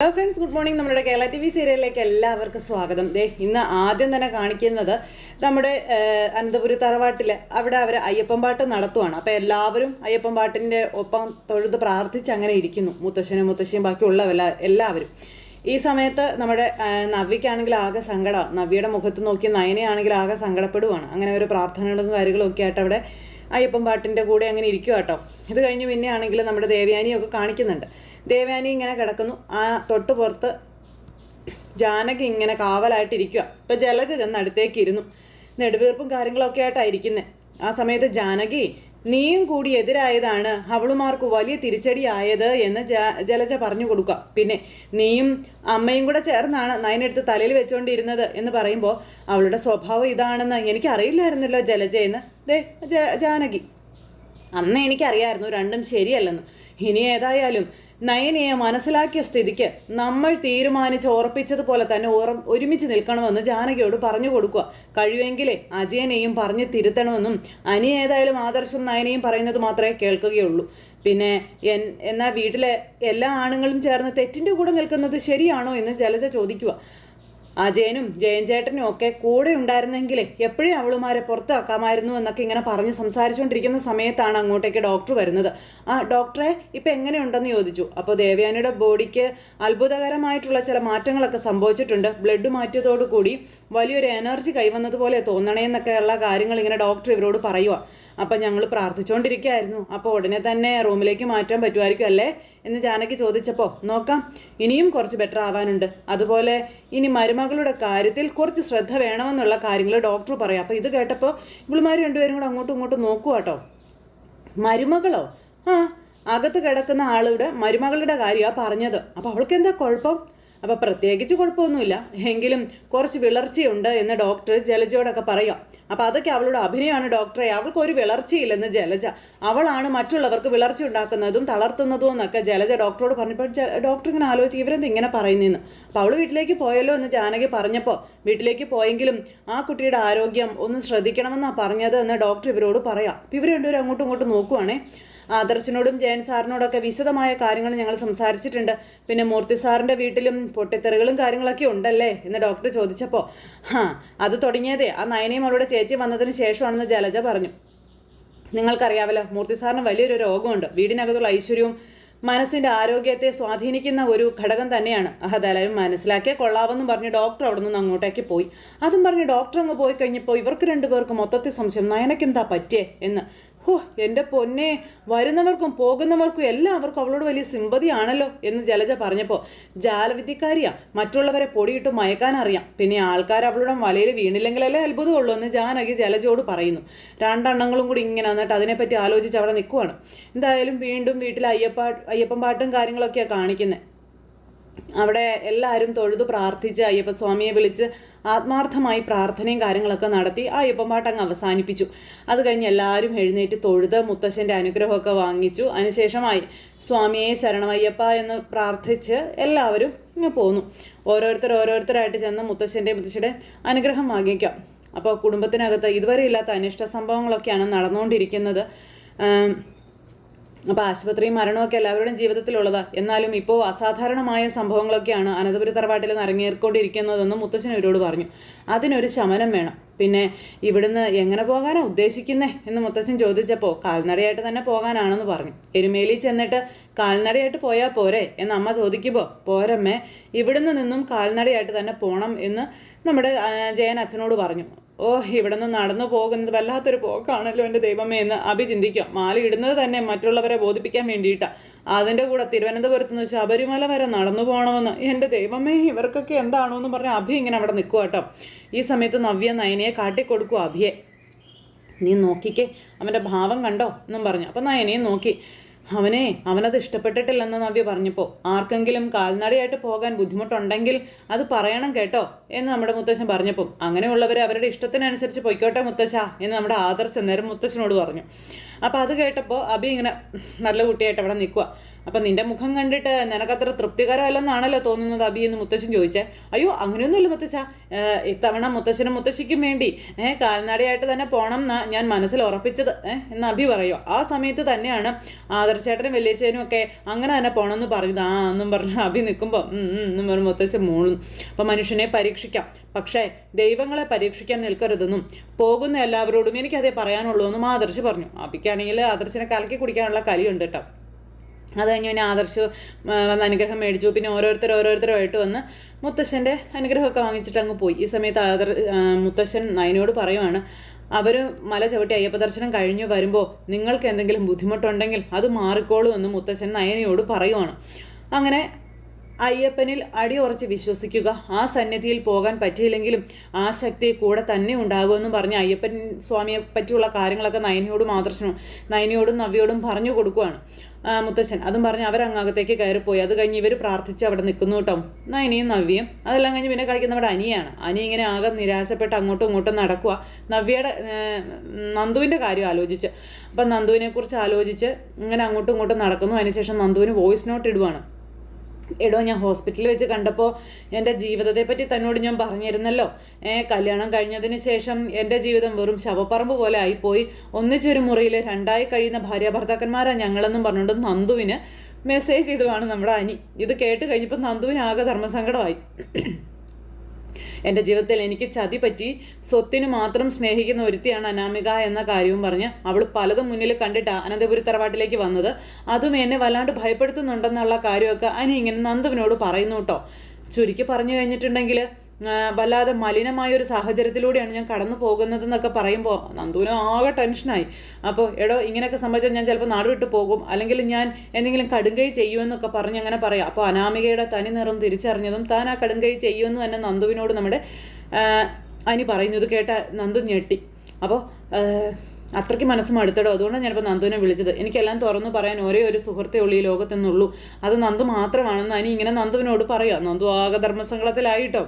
Hello friends good morning നമ്മുടെ Kerala T V സീരിയലിലേക്ക് എല്ലാവർക്കും സ്വാഗതം. ദേ ഇന്ന് ആദ്യം തന്നെ കാണിക്കുന്നത് നമ്മുടെ അനന്തപുരി തറവാട്ടിൽ അവിടെ അവർ അയ്യപ്പൻ പാട്ട് നടത്തുവാണ്. അപ്പോൾ എല്ലാവരും അയ്യപ്പൻ പാട്ടിന്റെ ഒപ്പം തൊഴുത് പ്രാർത്ഥിച്ച് അങ്ങനെ ഇരിക്കുന്നു. മുത്തശ്ശനും മുത്തശ്ശിയും ബാക്കിയുള്ളവല്ല എല്ലാവരും. ഈ സമയത്ത് നമ്മുടെ നവ്യക്കാണെങ്കിൽ ആകെ സങ്കടം. നവ്യയുടെ മുഖത്ത് നോക്കി നയനയാണെങ്കിൽ ആകെ സങ്കടപ്പെടുവാണ്. അങ്ങനെ ഒരു പ്രാർത്ഥനകളും കാര്യങ്ങളും ഒക്കെ ആയിട്ട് അവിടെ അയ്യപ്പൻ പാട്ടിന്റെ കൂടെ അങ്ങനെ ഇരിക്കുക കേട്ടോ ഇത് കഴിഞ്ഞ് പിന്നെ ആണെങ്കിൽ നമ്മുടെ ദേവയാനിയൊക്കെ കാണിക്കുന്നുണ്ട്. ദേവയാനി ഇങ്ങനെ കിടക്കുന്നു. ആ തൊട്ട് പുറത്ത് ജാനകി ഇങ്ങനെ കാവലായിട്ടിരിക്കുക ഇപ്പം ജലജ ചെന്ന് അടുത്തേക്ക് ഇരുന്നു. നെടുവീർപ്പും കാര്യങ്ങളൊക്കെ ആയിട്ടായിരിക്കുന്നത് ആ സമയത്ത് ജാനകി നീയും കൂടി എതിരായതാണ്. അവളുമാർക്ക് വലിയ തിരിച്ചടിയായത് എന്ന് ജലജ പറഞ്ഞു കൊടുക്കുക പിന്നെ നീയും അമ്മയും കൂടെ ചേർന്നാണ് നയനെടുത്ത് തലയിൽ വെച്ചുകൊണ്ടിരുന്നത് എന്ന് പറയുമ്പോൾ അവളുടെ സ്വഭാവം ഇതാണെന്ന് എനിക്കറിയില്ലായിരുന്നല്ലോ ജലജയെന്ന് ദേ ജ- ജാനകി. അന്ന് എനിക്കറിയായിരുന്നു രണ്ടും ശരിയല്ലെന്ന്. ഇനി ഏതായാലും നയനയെ മനസ്സിലാക്കിയ സ്ഥിതിക്ക് നമ്മൾ തീരുമാനിച്ച് ഉറപ്പിച്ചതുപോലെ തന്നെ ഉറ ഒരുമിച്ച് നിൽക്കണമെന്ന് ജാനകിയോട് പറഞ്ഞു കൊടുക്കുക. കഴിയുമെങ്കിലേ അജയനെയും പറഞ്ഞ് തിരുത്തണമെന്നും അനി ഏതായാലും ആദർശം നയനയും പറയുന്നത് മാത്രമേ കേൾക്കുകയുള്ളൂ. പിന്നെ എൻ എന്നാൽ വീട്ടിലെ എല്ലാ ആണുങ്ങളും ചേർന്ന് തെറ്റിന്റെ കൂടെ നിൽക്കുന്നത് ശരിയാണോ എന്ന് ജലജ ചോദിക്കുക. അജയനും ജയൻ ചേട്ടനും ഒക്കെ കൂടെ ഉണ്ടായിരുന്നെങ്കിലേ എപ്പോഴും അവളുമാരെ പുറത്താക്കാമായിരുന്നു എന്നൊക്കെ ഇങ്ങനെ പറഞ്ഞ് സംസാരിച്ചുകൊണ്ടിരിക്കുന്ന സമയത്താണ് അങ്ങോട്ടേക്ക് ഡോക്ടർ വരുന്നത്. ആ ഡോക്ടറെ ഇപ്പം എങ്ങനെയുണ്ടെന്ന് ചോദിച്ചു. അപ്പോൾ ദേവയാനിയുടെ ബോഡിക്ക് അത്ഭുതകരമായിട്ടുള്ള ചില മാറ്റങ്ങളൊക്കെ സംഭവിച്ചിട്ടുണ്ട്. ബ്ലഡ് മാറ്റിയതോടുകൂടി വലിയൊരു എനർജി കൈവന്നതുപോലെ തോന്നണേ എന്നൊക്കെയുള്ള കാര്യങ്ങൾ ഇങ്ങനെ ഡോക്ടർ ഇവരോട് പറയുക അപ്പം ഞങ്ങൾ പ്രാർത്ഥിച്ചുകൊണ്ടിരിക്കുകയായിരുന്നു അപ്പോൾ ഉടനെ തന്നെ റൂമിലേക്ക് മാറ്റാൻ പറ്റുമായിരിക്കും അല്ലേ? എന്ന് ജാനകി ചോദിച്ചപ്പോൾ നോക്കാം ഇനിയും കുറച്ച് ബെറ്റർ ആവാനുണ്ട്. അതുപോലെ ഇനി മരുമകളുടെ കാര്യത്തിൽ കുറച്ച് ശ്രദ്ധ വേണമെന്നുള്ള കാര്യങ്ങൾ ഡോക്ടർ പറയാം. അപ്പോൾ ഇത് കേട്ടപ്പോൾ ഇവളുമാർ രണ്ടുപേരും കൂടെ അങ്ങോട്ടും ഇങ്ങോട്ടും നോക്കുക കേട്ടോ മരുമകളോ? ആ അകത്ത് കിടക്കുന്ന ആളുടെ മരുമകളുടെ കാര്യമാണ് പറഞ്ഞത്. അപ്പോൾ അവൾക്ക് എന്താ കുഴപ്പം? അപ്പോൾ പ്രത്യേകിച്ച് കുഴപ്പമൊന്നുമില്ല. എങ്കിലും കുറച്ച് വിളർച്ചയുണ്ട് എന്ന് ഡോക്ടർ ജലജയോടൊക്കെ പറയാം. അപ്പോൾ അതൊക്കെ അവളുടെ അഭിനയമാണ് ഡോക്ടറെ. അവൾക്ക് ഒരു വിളർച്ചയില്ലെന്ന് ജലജ. അവളാണ് മറ്റുള്ളവർക്ക് വിളർച്ച ഉണ്ടാക്കുന്നതും തളർത്തുന്നതും എന്നൊക്കെ ജലജ ഡോക്ടറോട് പറഞ്ഞപ്പോൾ ഡോക്ടർ ഇങ്ങനെ ആലോചിച്ച് ഇവരെന്ത് ഇങ്ങനെ പറയുന്നതെന്ന് അപ്പോൾ അവൾ വീട്ടിലേക്ക് പോയല്ലോ എന്ന് ജാനകി പറഞ്ഞപ്പോൾ വീട്ടിലേക്ക് പോയെങ്കിലും ആ കുട്ടിയുടെ ആരോഗ്യം ഒന്ന് ശ്രദ്ധിക്കണമെന്നാണ് പറഞ്ഞത് എന്ന് ഡോക്ടർ ഇവരോട് പറയാം. ഇവർ രണ്ടുപേരും അങ്ങോട്ടും ഇങ്ങോട്ടും നോക്കുവാണേ. ആദർശനോടും ജയൻ സാറിനോടൊക്കെ വിശദമായ കാര്യങ്ങൾ ഞങ്ങൾ സംസാരിച്ചിട്ടുണ്ട്. പിന്നെ മൂർത്തി സാറിന്റെ വീട്ടിലും പൊട്ടിത്തെറികളും കാര്യങ്ങളൊക്കെ ഉണ്ടല്ലേ എന്ന് ഡോക്ടർ ചോദിച്ചപ്പോൾ ഹാ അത് തുടങ്ങിയതേ. ആ നയനയും അവളുടെ ചേച്ചി വന്നതിന് ശേഷമാണെന്ന് ജലജ പറഞ്ഞു. നിങ്ങൾക്കറിയാമല്ലോ മൂർത്തി സാറിന് വലിയൊരു രോഗമുണ്ട്. വീടിനകത്തുള്ള ഐശ്വര്യവും മനസ്സിന്റെ ആരോഗ്യത്തെ സ്വാധീനിക്കുന്ന ഒരു ഘടകം തന്നെയാണ്. അതെല്ലാവരും മനസ്സിലാക്കിയാൽ കൊള്ളാവെന്നും പറഞ്ഞ് ഡോക്ടർ അവിടെ നിന്ന് അങ്ങോട്ടേക്ക് പോയി. അതും പറഞ്ഞ് ഡോക്ടർ അങ്ങ് പോയി കഴിഞ്ഞപ്പോൾ ഇവർക്ക് രണ്ടുപേർക്ക് മൊത്തത്തിൽ സംശയം. നയനക്കെന്താ പറ്റിയേ എന്ന് ഹോ എന്റെ പൊന്നെ വരുന്നവർക്കും പോകുന്നവർക്കും എല്ലാവർക്കും അവളോട് വലിയ സിമ്പതിയാണല്ലോ എന്ന് ജലജ പറഞ്ഞപ്പോൾ ജാലവിദ്യക്കാരിയാ മറ്റുള്ളവരെ പൊടിയിട്ട് മയക്കാൻ അറിയാം. പിന്നെ ആൾക്കാർ അവളുടെ വലയിൽ വീണില്ലെങ്കിലല്ലേ അത്ഭുതമുള്ളൂ എന്ന് ജാനകി ജലജയോട് പറയുന്നു. രണ്ടെണ്ണങ്ങളും കൂടി ഇങ്ങനെ എന്നിട്ട് അതിനെപ്പറ്റി ആലോചിച്ച് അവിടെ നിൽക്കുവാണ് എന്തായാലും വീണ്ടും വീട്ടിൽ അയ്യപ്പ അയ്യപ്പൻ പാട്ടും കാര്യങ്ങളൊക്കെയാണ് കാണിക്കുന്നത് അവിടെ എല്ലാവരും തൊഴുതു പ്രാർത്ഥിച്ച് അയ്യപ്പസ്വാമിയെ വിളിച്ച് ആത്മാർത്ഥമായി പ്രാർത്ഥനയും കാര്യങ്ങളൊക്കെ നടത്തി ആ അയ്യപ്പൻപാട്ട് അങ്ങ് അവസാനിപ്പിച്ചു. അത് കഴിഞ്ഞ് എല്ലാവരും എഴുന്നേറ്റ് തൊഴുത് മുത്തശ്ശന്റെ അനുഗ്രഹമൊക്കെ വാങ്ങിച്ചു. അതിനുശേഷമായി സ്വാമിയെ ശരണമയ്യപ്പ എന്ന് പ്രാർത്ഥിച്ച് എല്ലാവരും ഇങ്ങ് പോന്നു. ഓരോരുത്തർ ഓരോരുത്തരായിട്ട് ചെന്ന് മുത്തശ്ശന്റെ മുത്തശ്ശിയുടെ അനുഗ്രഹം വാങ്ങിക്കാം. അപ്പോൾ കുടുംബത്തിനകത്ത് ഇതുവരെ ഇല്ലാത്ത അനിഷ്ട സംഭവങ്ങളൊക്കെയാണ് നടന്നുകൊണ്ടിരിക്കുന്നത്. അപ്പോൾ ആശുപത്രിയും മരണമൊക്കെ എല്ലാവരുടെയും ജീവിതത്തിലുള്ളതാ. എന്നാലും ഇപ്പോൾ അസാധാരണമായ സംഭവങ്ങളൊക്കെയാണ് അനന്തപുരി തറവാട്ടിൽ നിറങ്ങിയേറിക്കൊണ്ടിരിക്കുന്നതെന്ന് മുത്തശ്ശൻ ഇവരോട് പറഞ്ഞു. അതിനൊരു ശമനം വേണം. പിന്നെ ഇവിടുന്ന് എങ്ങനെ പോകാനാണ് ഉദ്ദേശിക്കുന്നേ എന്ന് മുത്തശ്ശൻ ചോദിച്ചപ്പോൾ കാൽനടയായിട്ട് തന്നെ പോകാനാണെന്ന് പറഞ്ഞു. എരുമേലി ചെന്നിട്ട് കാൽനടയായിട്ട് പോയാൽ പോരെ എന്ന് അമ്മ ചോദിക്കുമ്പോൾ പോരമ്മേ ഇവിടുന്ന് നിന്നും കാൽനടയായിട്ട് തന്നെ പോകണം എന്ന് നമ്മുടെ ജയൻ അച്ഛനോട് പറഞ്ഞു. ഓ ഇവിടെ നിന്ന് നടന്നു പോകുന്നത് വല്ലാത്തൊരു പോക്കാണല്ലോ എന്റെ ദൈവമേ എന്ന് അഭി ചിന്തിക്കാം. മാല ഇടുന്നത് തന്നെ മറ്റുള്ളവരെ ബോധിപ്പിക്കാൻ വേണ്ടിയിട്ടാണ് അതിന്റെ കൂടെ തിരുവനന്തപുരത്ത് നിന്ന് ശബരിമല വരെ നടന്നു പോകണമെന്ന് എന്റെ ദൈവമേ ഇവർക്കൊക്കെ എന്താണോ എന്ന് പറഞ്ഞ് അഭി ഇങ്ങനെ അവിടെ നിൽക്കുക കേട്ടോ ഈ സമയത്ത് നവ്യ നയനയെ കാട്ടിക്കൊടുക്കുക അഭിയെ. നീ നോക്കിക്കേ അവന്റെ ഭാവം കണ്ടോ എന്നും പറഞ്ഞു. അപ്പം നയനയും നോക്കി. അവനെ അവനത് ഇഷ്ടപ്പെട്ടിട്ടില്ലെന്ന് നവ്യ പറഞ്ഞപ്പോൾ ആർക്കെങ്കിലും കാൽനടയായിട്ട് പോകാൻ ബുദ്ധിമുട്ടുണ്ടെങ്കിൽ അത് പറയണം കേട്ടോ എന്ന് നമ്മുടെ മുത്തശ്ശൻ പറഞ്ഞപ്പം. അങ്ങനെയുള്ളവർ അവരുടെ ഇഷ്ടത്തിനനുസരിച്ച് പൊയ്ക്കോട്ടെ മുത്തശ്ശ എന്ന് നമ്മുടെ ആദർശ് നേരം മുത്തശ്ശനോട് പറഞ്ഞു. അപ്പോൾ അത് കേട്ടപ്പോൾ അബി ഇങ്ങനെ നല്ല കുട്ടിയായിട്ട് അവിടെ നിൽക്കുക അപ്പം നിന്റെ മുഖം കണ്ടിട്ട് നിനക്കത്ര തൃപ്തികരമല്ലെന്നാണല്ലോ തോന്നുന്നത് അബി എന്ന് മുത്തശ്ശൻ ചോദിച്ചേ. അയ്യോ അങ്ങനെയൊന്നുമില്ല മുത്തശ്ശ. ഇത്തവണ മുത്തശ്ശനും മുത്തശ്ശിക്കും വേണ്ടി. ഏഹ് കാൽനടയായിട്ട് തന്നെ പോകണം എന്നാ ഞാൻ മനസ്സിൽ ഉറപ്പിച്ചത്. ഏഹ് എന്ന് അബി പറയുമോ ആ സമയത്ത് തന്നെയാണ് ആദർശേട്ടനും വലിയച്ചേനും ഒക്കെ അങ്ങനെ തന്നെ പോകണമെന്ന് പറഞ്ഞത്. ആ എന്നും പറഞ്ഞ് അബി നിൽക്കുമ്പോൾ എന്നും പറഞ്ഞ് മുത്തശ്ശൻ മൂളുന്നു. അപ്പം മനുഷ്യനെ പരീക്ഷിക്കാം. പക്ഷേ ദൈവങ്ങളെ പരീക്ഷിക്കാൻ നിൽക്കരുതെന്നും പോകുന്ന എല്ലാവരോടും എനിക്കതേ പറയാനുള്ളൂ എന്നും ആദർശ് പറഞ്ഞു. അബിക്കാണെങ്കിൽ ആദർശിനെ കലക്കി കുടിക്കാനുള്ള കലിയുണ്ട് കേട്ടോ. അത് കഴിഞ്ഞ് പിന്നെ ആദർശ് വന്ന് അനുഗ്രഹം മേടിച്ചു. പിന്നെ ഓരോരുത്തർ ഓരോരുത്തരുമായിട്ട് വന്ന് മുത്തശ്ശന്റെ അനുഗ്രഹമൊക്കെ വാങ്ങിച്ചിട്ട് അങ്ങ് പോയി. ഈ സമയത്ത് ആദർ മുത്തശ്ശൻ നയനോട് പറയുവാണ് അവർ മല ചവിട്ടി അയ്യപ്പ ദർശനം കഴിഞ്ഞ് വരുമ്പോൾ നിങ്ങൾക്ക് എന്തെങ്കിലും ബുദ്ധിമുട്ടുണ്ടെങ്കിൽ അത് മാറിക്കോളൂ എന്ന് മുത്തശ്ശൻ നയനയോട് പറയുവാണ്. അങ്ങനെ അയ്യപ്പനിൽ അടിയുറച്ച് വിശ്വസിക്കുക. ആ സന്നിധിയിൽ പോകാൻ പറ്റിയില്ലെങ്കിലും ആ ശക്തി കൂടെ തന്നെ ഉണ്ടാകുമെന്നും പറഞ്ഞ് അയ്യപ്പൻ സ്വാമിയെ പറ്റിയുള്ള കാര്യങ്ങളൊക്കെ നയനിയോടും ആദർശനും നയനിയോടും നവ്യോടും പറഞ്ഞു കൊടുക്കുവാണ്. മുത്തശ്ശൻ. അതും പറഞ്ഞ് അവരങ്ങാകത്തേക്ക് കയറിപ്പോയി. അത് കഴിഞ്ഞ് ഇവർ പ്രാർത്ഥിച്ച് അവിടെ നിൽക്കുന്നു കേട്ടോ. നയനിയും നവ്യയും. അതെല്ലാം കഴിഞ്ഞ് പിന്നെ കളിക്കുന്നവിടെ അനിയാണ്. അനി ഇങ്ങനെ ആകെ നിരാശപ്പെട്ട് അങ്ങോട്ടും ഇങ്ങോട്ടും നടക്കുക നവ്യയുടെ നന്ദുവിന്റെ കാര്യം ആലോചിച്ച്. അപ്പം നന്ദുവിനെക്കുറിച്ച് ആലോചിച്ച് ഇങ്ങനെ അങ്ങോട്ടും ഇങ്ങോട്ടും നടക്കുന്നു. അതിനുശേഷം നന്ദുവിന് വോയിസ് നോട്ട് ഇടുവാണ്. എടോ ഞാൻ ഹോസ്പിറ്റലിൽ വെച്ച് കണ്ടപ്പോൾ എന്റെ ജീവിതത്തെ പറ്റി തന്നോട് ഞാൻ പറഞ്ഞിരുന്നല്ലോ. കല്യാണം കഴിഞ്ഞതിന് ശേഷം എന്റെ ജീവിതം വെറും ശവപ്പറമ്പ് പോലെ ആയിപ്പോയി. ഒന്നിച്ചൊരു മുറിയിൽ രണ്ടായി കഴിയുന്ന ഭാര്യ ഭർത്താക്കന്മാരാണ് ഞങ്ങളെന്നും പറഞ്ഞുകൊണ്ട് നന്ദുവിന് മെസ്സേജ് ഇടുവാണ് നമ്മുടെ അനി. ഇത് കേട്ട് കഴിഞ്ഞപ്പോൾ നന്ദുവിന് ആകെ ധർമ്മസങ്കടമായി. എന്റെ ജീവിതത്തിൽ എനിക്ക് ചതി പറ്റി സ്വത്തിന് മാത്രം സ്നേഹിക്കുന്ന ഒരുത്തിയാണ് അനാമിക എന്ന കാര്യവും പറഞ്ഞ് അവൾ പലതും മുന്നിൽ കണ്ടിട്ട് അനന്തപുരി തറവാട്ടിലേക്ക് വന്നത്. അതും എന്നെ വല്ലാണ്ട് ഭയപ്പെടുത്തുന്നുണ്ടെന്നുള്ള കാര്യമൊക്കെ അനി ഇങ്ങനെ നന്ദുവിനോട് പറയുന്നു കേട്ടോ. ചുരുക്കി പറഞ്ഞു കഴിഞ്ഞിട്ടുണ്ടെങ്കിൽ വല്ലാതെ മലിനമായ ഒരു സാഹചര്യത്തിലൂടെയാണ് ഞാൻ കടന്നു പോകുന്നതെന്നൊക്കെ പറയുമ്പോൾ നന്ദുവിനും ആകെ ടെൻഷനായി. അപ്പോൾ എടോ ഇങ്ങനെയൊക്കെ സംഭവിച്ചാൽ ഞാൻ ചിലപ്പോൾ നാട് വിട്ടു പോകും. അല്ലെങ്കിൽ ഞാൻ എന്തെങ്കിലും കടുങ്കൈ ചെയ്യുമെന്നൊക്കെ പറഞ്ഞ് അങ്ങനെ പറയാം. അപ്പോൾ അനാമികയുടെ തനി നിറം തിരിച്ചറിഞ്ഞതും താൻ ആ കടുങ്കൈ ചെയ്യുമെന്ന് തന്നെ നന്ദുവിനോട് നമ്മുടെ അനി പറയുന്നത് കേട്ട നന്ദു ഞെട്ടി. അപ്പോൾ അത്രയ്ക്ക് മനസ്സ് മടുത്തടോ അതുകൊണ്ടാണ് ഞാനിപ്പോൾ നന്ദുവിനെ വിളിച്ചത്. എനിക്കെല്ലാം തുറന്നു പറയാൻ ഒരേ ഒരു സുഹൃത്തേ ഉള്ളൂ ഈ ലോകത്തെന്നുള്ളൂ. അത് നന്ദു മാത്രമാണെന്ന് അനി ഇങ്ങനെ നന്ദുവിനോട് പറയാം. നന്ദു ആകെ ധർമ്മസങ്കടത്തിലായിട്ടോ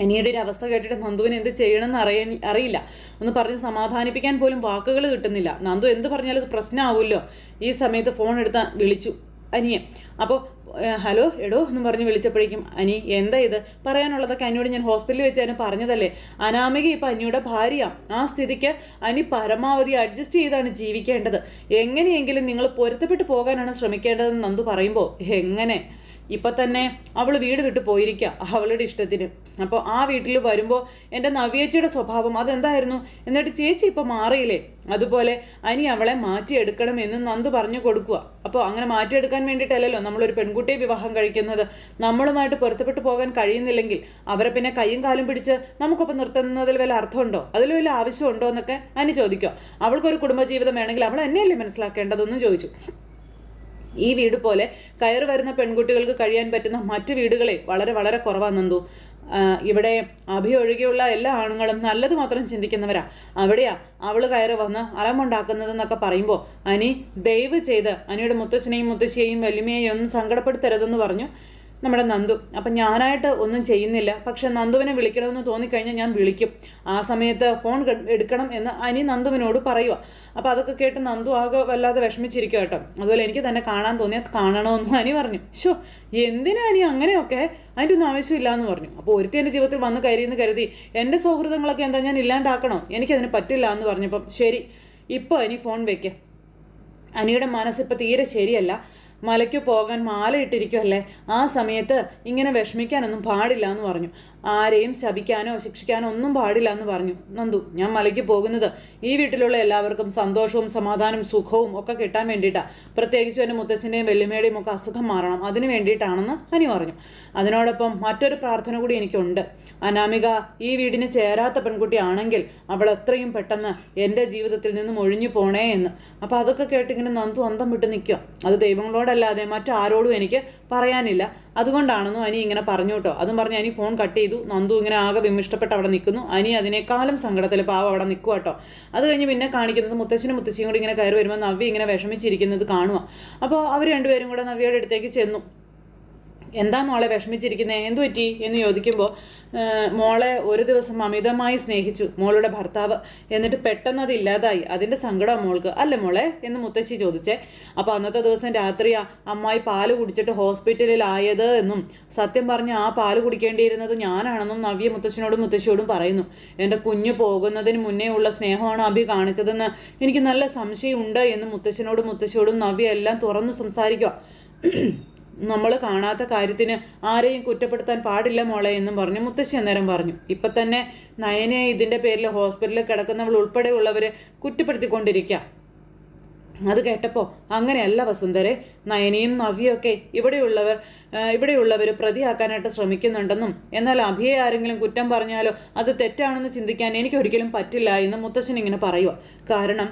അനിയുടെ ഒരു അവസ്ഥ കേട്ടിട്ട് നന്ദുവിന് എന്ത് ചെയ്യണമെന്ന് അറിയ അറിയില്ല. ഒന്ന് പറഞ്ഞ് സമാധാനിപ്പിക്കാൻ പോലും വാക്കുകൾ കിട്ടുന്നില്ല. നന്ദു എന്ത് പറഞ്ഞാലും പ്രശ്നമാവുമല്ലോ ഈ സമയത്ത് ഫോൺ എടുത്ത് വിളിച്ചു അനിയെ. അപ്പോൾ ഹലോ എടോ എന്ന് പറഞ്ഞ് വിളിച്ചപ്പോഴേക്കും അനി എന്താ ഇത്? പറയാനുള്ളതൊക്കെ അനിയോട് ഞാൻ ഹോസ്പിറ്റലിൽ വെച്ച് പറഞ്ഞതല്ലേ? അനാമിക ഇപ്പം അനിയുടെ ഭാര്യ. ആ സ്ഥിതിക്ക് അനി പരമാവധി അഡ്ജസ്റ്റ് ചെയ്താണ് ജീവിക്കേണ്ടത്. എങ്ങനെയെങ്കിലും നിങ്ങൾ പൊരുത്തപ്പെട്ട് പോകാനാണ് ശ്രമിക്കേണ്ടതെന്ന് നന്ദു പറയുമ്പോൾ എങ്ങനെ? ഇപ്പൊ തന്നെ അവൾ വീട് വിട്ട് പോയിരിക്കുക അവളുടെ ഇഷ്ടത്തിന്. അപ്പോൾ ആ വീട്ടിൽ വരുമ്പോൾ എന്റെ നവ്യേച്ചിയുടെ സ്വഭാവം അതെന്തായിരുന്നു? എന്നിട്ട് ചേച്ചി ഇപ്പം മാറിയില്ലേ? അതുപോലെ അനി അവളെ മാറ്റിയെടുക്കണം എന്ന് നന്ദു പറഞ്ഞു കൊടുക്കുക അപ്പോൾ അങ്ങനെ മാറ്റിയെടുക്കാൻ വേണ്ടിയിട്ടല്ലല്ലോ നമ്മളൊരു പെൺകുട്ടിയെ വിവാഹം കഴിക്കുന്നത്. നമ്മളുമായിട്ട് പൊരുത്തപ്പെട്ടു പോകാൻ കഴിയുന്നില്ലെങ്കിൽ അവരെ പിന്നെ കൈയും കാലും പിടിച്ച് നമുക്കൊപ്പം നിർത്തുന്നതിൽ വല്ല അർത്ഥമുണ്ടോ? അതിൽ വല്ല ആവശ്യമുണ്ടോ എന്നൊക്കെ അനി ചോദിക്കുക അവൾക്കൊരു കുടുംബജീവിതം വേണമെങ്കിൽ അവൾ എന്നെയല്ലേ മനസ്സിലാക്കേണ്ടതെന്ന് ചോദിച്ചു. ഈ വീട് പോലെ കയറി വരുന്ന പെൺകുട്ടികൾക്ക് കഴിയാൻ പറ്റുന്ന മറ്റു വീടുകളെ വളരെ വളരെ കുറവാണെന്നു ഇവിടെ അഭി ഒഴികെയുള്ള എല്ലാ ആണുങ്ങളും നല്ലത് മാത്രം ചിന്തിക്കുന്നവരാ. അവിടെയാ അവൾ കയറി വന്ന് അലമുണ്ടാക്കുന്നതെന്നൊക്കെ പറയുമ്പോൾ അനി ദയവ് ചെയ്ത് അനിയുടെ മുത്തശ്ശനെയും മുത്തശ്ശിയെയും വലിമയെയും ഒന്നും സങ്കടപ്പെടുത്തരുതെന്ന് പറഞ്ഞു. നമ്മുടെ നന്ദു. അപ്പം ഞാനായിട്ട് ഒന്നും ചെയ്യുന്നില്ല. പക്ഷെ നന്ദുവിനെ വിളിക്കണമെന്ന് തോന്നിക്കഴിഞ്ഞാൽ ഞാൻ വിളിക്കും. ആ സമയത്ത് ഫോൺ എടുക്കണം എന്ന് അനി നന്ദുവിനോട് പറയുക അപ്പോൾ അതൊക്കെ കേട്ട് നന്ദു ആകെ വല്ലാതെ വിഷമിച്ചിരിക്കുക കേട്ടോ. അതുപോലെ എനിക്ക് തന്നെ കാണാൻ തോന്നിയാൽ കാണണമെന്നും അനി പറഞ്ഞു. ഷോ എന്തിനാ അനി അങ്ങനെയൊക്കെ? അതിന്റെ ഒന്നും ആവശ്യമില്ല എന്ന് പറഞ്ഞു. അപ്പോൾ ഒരുത്തി എന്റെ ജീവിതത്തിൽ വന്ന് കയറിയെന്ന് കരുതി എന്റെ സൗഹൃദങ്ങളൊക്കെ എന്താ ഞാൻ ഇല്ലാണ്ടാക്കണോ? എനിക്കതിന് പറ്റില്ല എന്ന് പറഞ്ഞപ്പം ശരി ഇപ്പോൾ അനി ഫോൺ വയ്ക്കുക അനിയുടെ മനസ്സിപ്പോൾ തീരെ ശരിയല്ല. മലയ്ക്ക് പോകാൻ മാല ഇട്ടിരിക്കുമല്ലേ ആ സമയത്ത് ഇങ്ങനെ വിഷമിക്കാനൊന്നും പാടില്ല എന്ന് പറഞ്ഞു. ആരെയും ശപിക്കാനോ ശിക്ഷിക്കാനോ ഒന്നും പാടില്ല എന്ന് പറഞ്ഞു. നന്ദു ഞാൻ മലയ്ക്ക് പോകുന്നത് ഈ വീട്ടിലുള്ള എല്ലാവർക്കും സന്തോഷവും സമാധാനവും സുഖവും ഒക്കെ കിട്ടാൻ വേണ്ടിയിട്ടാണ് പ്രത്യേകിച്ചും എന്റെ മുത്തശ്ശന്റെയും വെല്ലുമയുടെയും ഒക്കെ അസുഖം മാറണം. അതിനു വേണ്ടിയിട്ടാണെന്ന് അനി പറഞ്ഞു. അതിനോടൊപ്പം മറ്റൊരു പ്രാർത്ഥന കൂടി എനിക്കുണ്ട്. അനാമിക ഈ വീടിന് ചേരാത്ത പെൺകുട്ടിയാണെങ്കിൽ അവൾ എത്രയും പെട്ടെന്ന് എന്റെ ജീവിതത്തിൽ നിന്നും ഒഴിഞ്ഞു പോണേ എന്ന്. അപ്പോൾ അതൊക്കെ കേട്ടിങ്ങനെ നന്ദു അന്തം വിട്ട് നിൽക്കുക. അത് ദൈവങ്ങളോടല്ലാതെ മറ്റാരോടും എനിക്ക് പറയാനില്ല. അതുകൊണ്ടാണെന്നും അനി ഇങ്ങനെ പറഞ്ഞു കേട്ടോ. അതും പറഞ്ഞ് അനി ഫോൺ കട്ട് ചെയ്തു. നന്ദു ഇങ്ങനെ ആകെ വിമിഷ്ടപ്പെട്ട് അവിടെ നിൽക്കുന്നു. അനി അതിനേക്കാളും സങ്കടത്തിൽ പാവം അവിടെ നിൽക്കുക കേട്ടോ. അത് കഴിഞ്ഞ് പിന്നെ കാണിക്കുന്നത് മുത്തശ്ശനും മുത്തശ്ശിയും കൂടി ഇങ്ങനെ കയറി വരുമ്പോൾ നവ്യ ഇങ്ങനെ വിഷമിച്ചിരിക്കുന്നത് കാണുക അപ്പോൾ അവർ രണ്ടുപേരും കൂടെ നവ്യയുടെ അടുത്തേക്ക് ചെന്നു. എന്താ മോളെ വിഷമിച്ചിരിക്കുന്നത് എന്തു പറ്റി? എന്ന് ചോദിക്കുമ്പോൾ മോളെ ഒരു ദിവസം അമിതമായി സ്നേഹിച്ചു മോളുടെ ഭർത്താവ്. എന്നിട്ട് പെട്ടെന്ന് അത് ഇല്ലാതായി. അതിന്റെ സങ്കടം മോൾക്ക്. അല്ലേ മോളെ എന്ന് മുത്തശ്ശി ചോദിച്ചേ. അപ്പോൾ അന്നത്തെ ദിവസം രാത്രിയാ അമ്മായി പാൽ കുടിച്ചിട്ട് ഹോസ്പിറ്റലിലായത് എന്നും സത്യം പറഞ്ഞ് ആ പാൽ കുടിക്കേണ്ടിയിരുന്നത് ഞാനാണെന്നും നവ്യ മുത്തശ്ശനോടും മുത്തശ്ശിയോടും പറയുന്നു. എന്റെ കുഞ്ഞു പോകുന്നതിന് മുന്നേ ഉള്ള സ്നേഹമാണ് അഭി കാണിച്ചതെന്ന് എനിക്ക് നല്ല സംശയമുണ്ട് എന്ന് മുത്തശ്ശനോടും മുത്തശ്ശിയോടും നവ്യ എല്ലാം തുറന്നു സംസാരിക്കുക നമ്മൾ കാണാത്ത കാര്യത്തിന് ആരെയും കുറ്റപ്പെടുത്താൻ പാടില്ല മോളെ എന്നും പറഞ്ഞു മുത്തശ്ശി അന്നേരം പറഞ്ഞു. ഇപ്പൊ തന്നെ നയനെ ഇതിന്റെ പേരിൽ ഹോസ്പിറ്റലിൽ കിടക്കുന്നവൾ ഉൾപ്പെടെയുള്ളവരെ കുറ്റപ്പെടുത്തിക്കൊണ്ടിരിക്കുക അത് കേട്ടപ്പോൾ അങ്ങനെയല്ല വസുന്ധരെ നയനിയും നവ്യൊക്കെ ഇവിടെയുള്ളവർ ഇവിടെയുള്ളവർ പ്രതിയാക്കാനായിട്ട് ശ്രമിക്കുന്നുണ്ടെന്നും എന്നാൽ അഭിയെ ആരെങ്കിലും കുറ്റം പറഞ്ഞാലോ അത് തെറ്റാണെന്ന് ചിന്തിക്കാൻ എനിക്കൊരിക്കലും പറ്റില്ല എന്ന് മുത്തശ്ശൻ ഇങ്ങനെ പറയുക കാരണം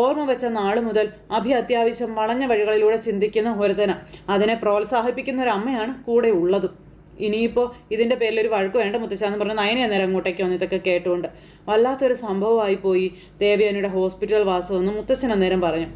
ഓർമ്മ വെച്ച നാളു മുതൽ അഭി അത്യാവശ്യം വളഞ്ഞ വഴികളിലൂടെ ചിന്തിക്കുന്ന ഒരുതന അതിനെ പ്രോത്സാഹിപ്പിക്കുന്ന ഒരു അമ്മയാണ് കൂടെ ഉള്ളതും. ഇനിയിപ്പോൾ ഇതിന്റെ പേരിൽ ഒരു വഴക്ക് വേണ്ട മുത്തശ്ശാന്ന് പറഞ്ഞ് നയനെ അന്നേരം അങ്ങോട്ടേക്ക് വന്ന് ഇതൊക്കെ കേട്ടുകൊണ്ട് വല്ലാത്തൊരു സംഭവമായി പോയി ദേവയാനിയുടെ ഹോസ്പിറ്റൽ വാസമെന്ന് മുത്തശ്ശൻ അന്നേരം പറഞ്ഞു.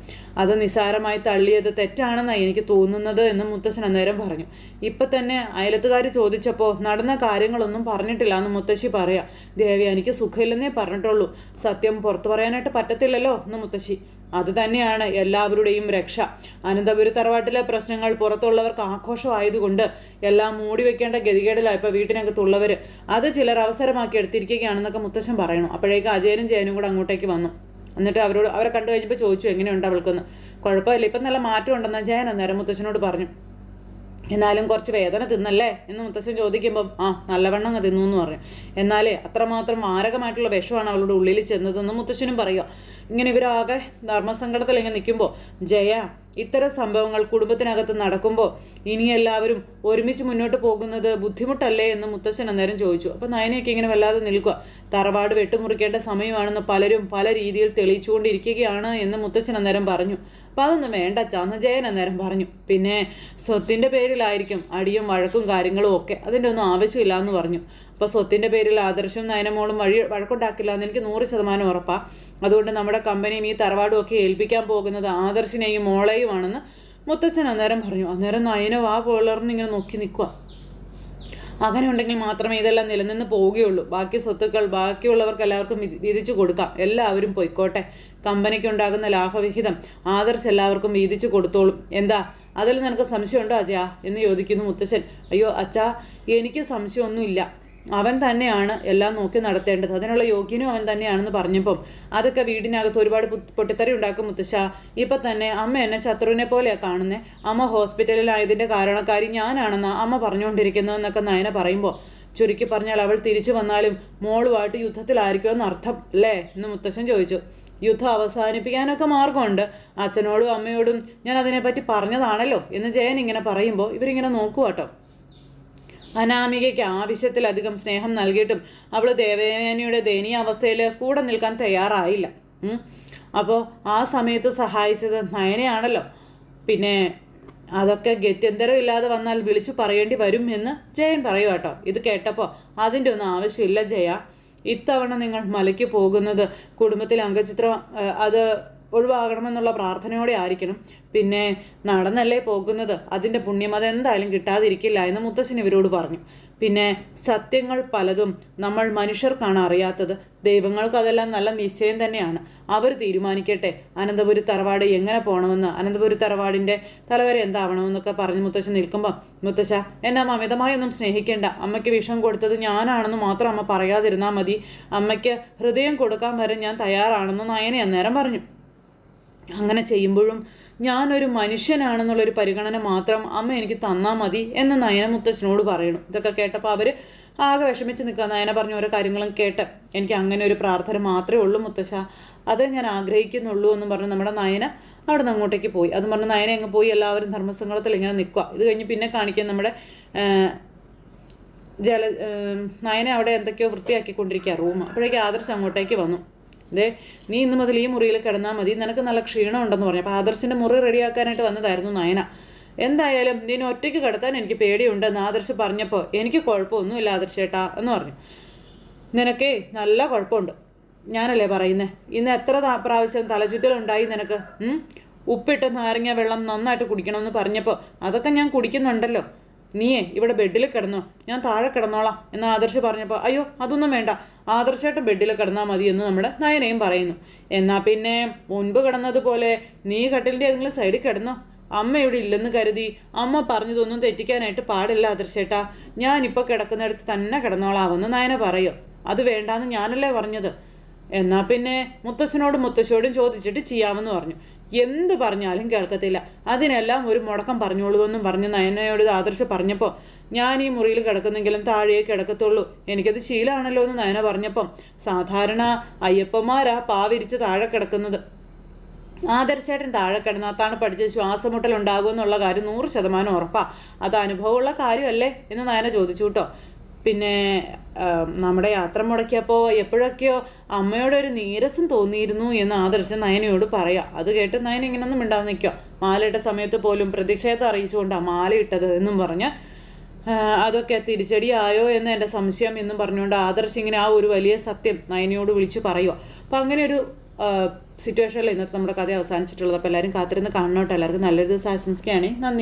അത് നിസാരമായി തള്ളിയത് തെറ്റാണെന്നാണ് എനിക്ക് തോന്നുന്നത് എന്ന് മുത്തശ്ശൻ അന്നേരം പറഞ്ഞു. ഇപ്പം തന്നെ അയലത്തുകാർ ചോദിച്ചപ്പോൾ നടന്ന കാര്യങ്ങളൊന്നും പറഞ്ഞിട്ടില്ല എന്ന് മുത്തശ്ശി പറയാം. ദേവയാനിക്ക് സുഖമില്ലെന്നേ പറഞ്ഞിട്ടുള്ളൂ. സത്യം പുറത്തു പറയാനായിട്ട് പറ്റത്തില്ലല്ലോ എന്ന് മുത്തശ്ശി അത് തന്നെയാണ് എല്ലാവരുടെയും രക്ഷ. അനന്തപുരി തറവാട്ടിലെ പ്രശ്നങ്ങൾ പുറത്തുള്ളവർക്ക് ആഘോഷമായതുകൊണ്ട് എല്ലാം മൂടി വെക്കേണ്ട ഗതികേടിലാണ് ഇപ്പോൾ വീട്ടിനകത്തുള്ളവർ അത് ചിലർ അവസരമാക്കി എടുത്തിരിക്കുകയാണെന്നൊക്കെ മുത്തശ്ശൻ പറയണം. അപ്പോഴേക്ക് അജയനും ജയനും കൂടെ അങ്ങോട്ടേക്ക് വന്നു. എന്നിട്ട് അവരോട് അവരെ കണ്ടു കഴിഞ്ഞപ്പോൾ ചോദിച്ചു എങ്ങനെയുണ്ട് അവൾക്കൊന്ന്? കുഴപ്പമില്ല. ഇപ്പം നല്ല മാറ്റം ഉണ്ടെന്ന് ജയൻ അന്നേരം മുത്തശ്ശനോട് പറഞ്ഞു. എന്നാലും കുറച്ച് വേദന തിന്നല്ലേ? എന്ന് മുത്തശ്ശൻ ചോദിക്കുമ്പം ആ നല്ലവണ്ണം അങ്ങ് തിന്നു എന്ന് പറയും എന്നാലേ അത്രമാത്രം മാരകമായിട്ടുള്ള വിഷമാണ് അവളുടെ ഉള്ളിൽ ചെന്നതെന്ന് മുത്തശ്ശനും പറയുക. ഇങ്ങനെ ഇവരാകെ ധർമ്മസങ്കടത്തിൽ ഇങ്ങനെ നിൽക്കുമ്പോൾ ജയ ഇത്തരം സംഭവങ്ങൾ കുടുംബത്തിനകത്ത് നടക്കുമ്പോൾ ഇനി എല്ലാവരും ഒരുമിച്ച് മുന്നോട്ട് പോകുന്നത് ബുദ്ധിമുട്ടല്ലേ? എന്ന് മുത്തശ്ശൻ അന്നേരം ചോദിച്ചു. അപ്പം നയനയൊക്കെ ഇങ്ങനെ വല്ലാതെ നിൽക്കുക. തറവാട് വെട്ടുമുറിക്കേണ്ട സമയമാണെന്ന് പലരും പല രീതിയിൽ തെളിയിച്ചുകൊണ്ടിരിക്കുകയാണ് എന്ന് മുത്തശ്ശൻ അന്നേരം പറഞ്ഞു. അപ്പം അതൊന്നും വേണ്ട ചാന്ന് ജയൻ അന്നേരം പറഞ്ഞു. പിന്നെ സ്വത്തിന്റെ പേരിലായിരിക്കും അടിയും വഴക്കും കാര്യങ്ങളും ഒക്കെ. അതിന്റെ ഒന്നും ആവശ്യമില്ല എന്ന് പറഞ്ഞു. അപ്പോൾ സ്വത്തിന്റെ പേരിൽ ആദർശം നയനമോളും വഴി വഴക്കുണ്ടാക്കില്ല എന്ന് എനിക്ക് നൂറ് ശതമാനം ഉറപ്പാണ് അതുകൊണ്ട് നമ്മുടെ കമ്പനിയും ഈ തറവാടും ഒക്കെ ഏൽപ്പിക്കാൻ പോകുന്നത് ആദർശിനെയും മോളെയുമാണെന്ന് മുത്തശ്ശൻ അന്നേരം പറഞ്ഞു. അന്നേരം നയന വാ പോളർന്ന് ഇങ്ങനെ നോക്കി നിൽക്കുക അങ്ങനെ ഉണ്ടെങ്കിൽ മാത്രമേ ഇതെല്ലാം നിലനിന്ന് പോവുകയുള്ളൂ. ബാക്കി സ്വത്തുക്കൾ ബാക്കിയുള്ളവർക്ക് എല്ലാവർക്കും വിധിച്ചു കൊടുക്കാം. എല്ലാവരും പൊയ്ക്കോട്ടെ. കമ്പനിക്ക് ഉണ്ടാകുന്ന ലാഭവിഹിതം ആദർശ് എല്ലാവർക്കും വീതിച്ചു കൊടുത്തോളും. എന്താ? അതിൽ നിനക്ക് സംശയമുണ്ടോ അജയ? എന്ന് ചോദിക്കുന്നു മുത്തശ്ശൻ. അയ്യോ അച്ഛാ എനിക്ക് സംശയമൊന്നുമില്ല. അവൻ തന്നെയാണ് എല്ലാം നോക്കി നടത്തേണ്ടത്. അതിനുള്ള യോഗ്യനും അവൻ തന്നെയാണെന്ന് പറഞ്ഞപ്പം അതൊക്കെ വീടിനകത്ത് ഒരുപാട് പൊട്ടിത്തെറി ഉണ്ടാക്കും മുത്തശ്ശ. ഇപ്പൊ തന്നെ അമ്മ എന്നെ ശത്രുവിനെ പോലെയാണ് കാണുന്നത് അമ്മ ഹോസ്പിറ്റലിലായതിന്റെ കാരണക്കാരി ഞാനാണെന്ന് അമ്മ പറഞ്ഞുകൊണ്ടിരിക്കുന്നതെന്നൊക്കെ നയന പറയുമ്പോൾ ചുരുക്കി പറഞ്ഞാൽ അവൾ തിരിച്ചു വന്നാലും മോളുമായിട്ട് യുദ്ധത്തിലായിരിക്കുമെന്ന് അർത്ഥം അല്ലേ? എന്ന് മുത്തശ്ശൻ ചോദിച്ചു. യുദ്ധം അവസാനിപ്പിക്കാനൊക്കെ മാർഗമുണ്ട്. അച്ഛനോടും അമ്മയോടും ഞാൻ അതിനെപ്പറ്റി പറഞ്ഞതാണല്ലോ എന്ന് ജയൻ ഇങ്ങനെ പറയുമ്പോൾ ഇവരിങ്ങനെ നോക്കുവാട്ടോ അനാമികയ്ക്ക് ആവശ്യത്തിലധികം സ്നേഹം നൽകിയിട്ടും അവൾ ദേവേനയുടെ ദയനീയ അവസ്ഥയിൽ കൂടെ നിൽക്കാൻ തയ്യാറായില്ല. അപ്പോൾ ആ സമയത്ത് സഹായിച്ചത് നയനയാണല്ലോ. പിന്നെ അതൊക്കെ ഗത്യന്തരം ഇല്ലാതെ വന്നാൽ വിളിച്ചു പറയേണ്ടി വരും എന്ന് ജയൻ പറയൂ കേട്ടോ. ഇത് കേട്ടപ്പോൾ അതിന്റെ ഒന്നും ആവശ്യമില്ല ജയ. ഇത്തവണ നിങ്ങൾ മലയ്ക്ക് പോകുന്നത് കുടുംബത്തിൽ അംഗചിത്രം അത് ഒഴിവാകണമെന്നുള്ള പ്രാർത്ഥനയോടെ ആയിരിക്കണം. പിന്നെ നടന്നല്ലേ പോകുന്നത്. അതിന്റെ പുണ്യം അതെന്തായാലും കിട്ടാതിരിക്കില്ല എന്ന് മുത്തശ്ശൻ ഇവരോട് പറഞ്ഞു. പിന്നെ സത്യങ്ങൾ പലതും നമ്മൾ മനുഷ്യർക്കാണ് അറിയാത്തത്. ദൈവങ്ങൾക്ക് അതെല്ലാം നല്ല നിശ്ചയം തന്നെയാണ്. അവർ തീരുമാനിക്കട്ടെ. അനന്തപുരി തറവാട് എങ്ങനെ പോകണമെന്ന് അനന്തപുരി തറവാടിന്റെ തലവര എന്താവണമെന്നൊക്കെ പറഞ്ഞ് മുത്തശ്ശൻ നിൽക്കുമ്പോൾ മുത്തശ്ശ എന്നെ അമ്മ അമിതമായൊന്നും സ്നേഹിക്കേണ്ട. അമ്മയ്ക്ക് വിഷം കൊടുത്തത് ഞാനാണെന്ന് മാത്രം അമ്മ പറയാതിരുന്നാൽ മതി. അമ്മയ്ക്ക് ഹൃദയം കൊടുക്കാൻ വരെ ഞാൻ തയ്യാറാണെന്ന് നയനെ അന്നേരം പറഞ്ഞു. അങ്ങനെ ചെയ്യുമ്പോഴും ഞാനൊരു മനുഷ്യനാണെന്നുള്ളൊരു പരിഗണന മാത്രം അമ്മ എനിക്ക് തന്നാൽ മതി എന്ന് നയന മുത്തച്ഛനോട് പറയണം. ഇതൊക്കെ കേട്ടപ്പോൾ അവർ ആകെ വിഷമിച്ച് നിൽക്കുക നയന പറഞ്ഞ ഓരോ കാര്യങ്ങളും കേട്ട് എനിക്ക് അങ്ങനെ ഒരു പ്രാർത്ഥന മാത്രമേ ഉള്ളൂ മുത്തശ്ശ അതേ ഞാൻ ആഗ്രഹിക്കുന്നുള്ളൂ എന്ന് പറഞ്ഞ് നമ്മുടെ നയന അവിടെ നിന്ന് അങ്ങോട്ടേക്ക് പോയി. അതും പറഞ്ഞ് നയന അങ്ങ് പോയി എല്ലാവരും ധർമ്മസംഘത്തിൽ ഇങ്ങനെ നിൽക്കുക ഇത് കഴിഞ്ഞ് പിന്നെ കാണിക്കാൻ നമ്മുടെ ജല നയന അവിടെ എന്തൊക്കെയോ വൃത്തിയാക്കിക്കൊണ്ടിരിക്കുക റൂം അപ്പോഴേക്കും ആദർശ് അങ്ങോട്ടേക്ക് വന്നു. ദേ നീ ഇന്ന് മുതൽ ഈ മുറിയിൽ കിടന്നാൽ മതി. നിനക്ക് നല്ല ക്ഷീണം ഉണ്ടെന്ന് പറഞ്ഞു. അപ്പോൾ ആദർശിന്റെ മുറി റെഡിയാക്കാനായിട്ട് വന്നതായിരുന്നു നയന. എന്തായാലും നീ ഒറ്റയ്ക്ക് കിടത്താൻ എനിക്ക് പേടിയുണ്ട് എന്ന് ആദർശ് പറഞ്ഞപ്പോൾ എനിക്ക് കുഴപ്പമൊന്നുമില്ല ആദർശേട്ടാ എന്ന് പറഞ്ഞു. നിനക്കേ നല്ല കുഴപ്പമുണ്ട്. ഞാനല്ലേ പറയുന്നേ? ഇന്ന് എത്ര പ്രാവശ്യം തലചുറ്റലുണ്ടായി നിനക്ക്? ഉപ്പിട്ട് നാരങ്ങ വെള്ളം നന്നായിട്ട് കുടിക്കണമെന്ന് പറഞ്ഞപ്പോൾ അതൊക്കെ ഞാൻ കുടിക്കുന്നുണ്ടല്ലോ. നീയേ ഇവിടെ ബെഡിൽ കിടന്നോ. ഞാൻ താഴെ കിടന്നോളാം എന്ന് ആദർശ് പറഞ്ഞപ്പോൾ അയ്യോ അതൊന്നും വേണ്ട. ആദർശമായിട്ട് ബെഡിൽ കിടന്നാൽ മതി എന്ന് നമ്മുടെ നയനയും പറയുന്നു. എന്നാൽ പിന്നെ മുൻപ് കിടന്നതുപോലെ നീ കട്ടിലിന്റെ ഏതെങ്കിലും സൈഡിൽ കിടന്നോ. അമ്മ ഇവിടെ ഇല്ലെന്ന് കരുതി അമ്മ പറഞ്ഞതൊന്നും തെറ്റിക്കാനായിട്ട് പാടില്ല ആദർശേട്ടാ. ഞാനിപ്പോൾ കിടക്കുന്നിടത്ത് തന്നെ കിടന്നോളാമെന്ന് നയന പറയോ. അത് വേണ്ടാന്ന് ഞാനല്ലേ പറഞ്ഞത്. എന്നാൽ പിന്നെ മുത്തശ്ശനോടും മുത്തശ്ശിയോടും ചോദിച്ചിട്ട് ചെയ്യാമെന്ന് പറഞ്ഞു. എന്ത് പറഞ്ഞാലും കേൾക്കത്തില്ല. അതിനെല്ലാം ഒരു മുടക്കം പറഞ്ഞോളൂവെന്നും പറഞ്ഞ് നയനയോട് ആദർശ പറഞ്ഞപ്പോൾ ഞാൻ ഈ മുറിയിൽ കിടക്കുന്നെങ്കിലും താഴെ കിടക്കത്തുള്ളൂ. എനിക്കത് ശീലമാണല്ലോ എന്ന് നയന പറഞ്ഞപ്പം സാധാരണ അയ്യപ്പന്മാരാ പാവിരിച്ച് താഴെ കിടക്കുന്നത്. ആദർശേട്ടൻ താഴെ കിടന്നാത്താണ് പഠിച്ച് ശ്വാസമുട്ടൽ ഉണ്ടാകുമെന്നുള്ള കാര്യം നൂറ് ശതമാനം ഉറപ്പാ. അത് അനുഭവമുള്ള കാര്യമല്ലേ? എന്ന് നയന ചോദിച്ചു കേട്ടോ പിന്നെ നമ്മുടെ യാത്ര മുടക്കിയപ്പോൾ എപ്പോഴൊക്കെയോ അമ്മയോട് ഒരു നീരസം തോന്നിയിരുന്നു എന്ന് ആദർശം നയനയോട് പറയാം. അത് കേട്ട് നയന ഇങ്ങനൊന്നും മിണ്ടാതെ നിൽക്കുക മാലയിട്ട സമയത്ത് പോലും പ്രതിഷേധം അറിയിച്ചുകൊണ്ടാണ് മാല ഇട്ടത് എന്നും പറഞ്ഞ് അതൊക്കെ തിരിച്ചടിയായോ എന്ന് എന്റെ സംശയം എന്നും പറഞ്ഞുകൊണ്ട് ആദർശ് ഇങ്ങനെ ആ ഒരു വലിയ സത്യം നയനയോട് വിളിച്ച് പറയുക അപ്പം അങ്ങനെ ഒരു സിറ്റുവേഷനിൽ ഇന്നത്തെ നമ്മുടെ കഥ അവസാനിച്ചിട്ടുള്ളത്. അപ്പോൾ എല്ലാവരും കാത്തിരുന്ന് കാണണോട്ടെ. എല്ലാവർക്കും നല്ലൊരു ദിവസം ആശംസിക്കുകയാണെങ്കിൽ നന്ദി.